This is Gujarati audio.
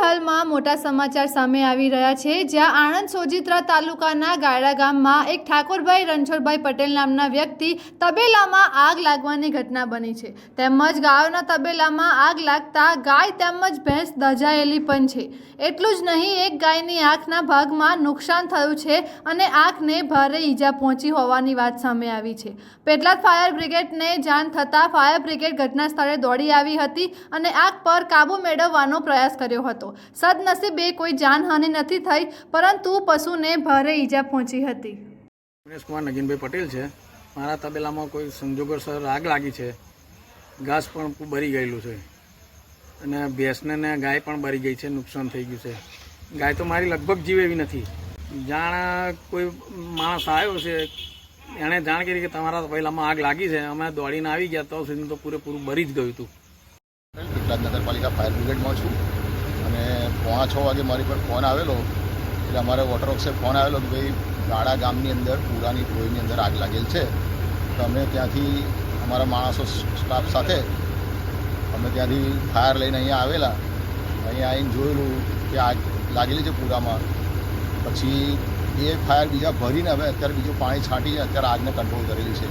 હાલમાં મોટા સમાચાર સામે આવી રહ્યા છે. જ્યાં આણંદ સોજિત્રા તાલુકાના ગાયડા ગામમાં એક ઠાકોરભાઈ રણછોડભાઈ પટેલ નામના વ્યક્તિ તબેલામાં આગ લાગવાની ઘટના બની છે. તેમજ ગાયોના તબેલામાં આગ લાગતા ગાય તેમજ ભેંસ દજાયેલી પણ છે. એટલું જ નહીં, એક ગાયની આંખના ભાગમાં નુકસાન થયું છે અને આંખને ભારે ઈજા પહોંચી હોવાની વાત સામે આવી છે. પેટલાદ ફાયર બ્રિગેડને જાણ થતાં ફાયર બ્રિગેડ ઘટના સ્થળે દોડી આવી હતી અને આગ પર કાબુ મેળવવાનો પ્રયાસ કર્યો હતો. સદનસીબે કોઈ જાનહાનિ નથી થઈ પરંતુ પશુને ભારે ઈજા પહોંચી હતી. દિનેશ કુમાર નગીનભાઈ પટેલ છે. મારા તબેલામાં કોઈ સંજોગોસર આગ લાગી છે. ઘાસ પણ બળી ગયેલું છે. અને ભેંસને ને ગાય પણ બળી ગઈ છે નુકસાન થઈ ગયું છે. ગાય તો મારી લગભગ જીવ એવી નથી. જાણ કોઈ માણસ આવ્યો છે એણે જાણ કરી કે તમારા તબેલામાં આગ લાગી છે. અમે દોડીને આવી ગયા તો સુધી તો પૂરેપૂરું બરી જ ગયું હતું. નગરપાલિકા ફાયર બ્રિગેડમાં છું. અને પોણા છ વાગે મારી પર ફોન આવેલો. એટલે અમારે વોટરવર્ક્સે ફોન આવેલો કે ભાઈ ગાળા ગામની અંદર, પૂરાની ટોળીની અંદર આગ લાગેલ છે. તો અમે ત્યાંથી અમારા માણસો સ્ટાફ સાથે અમે ત્યાંથી ફાયર લઈને અહીંયા આવેલા. અહીંયા આવીને જોયેલું કે આગ લાગેલી છે પૂરામાં. પછી એ ફાયર બીજા ભરીને હવે અત્યારે બીજું પાણી છાંટીને અત્યારે આગને કંટ્રોલ કરેલી છે.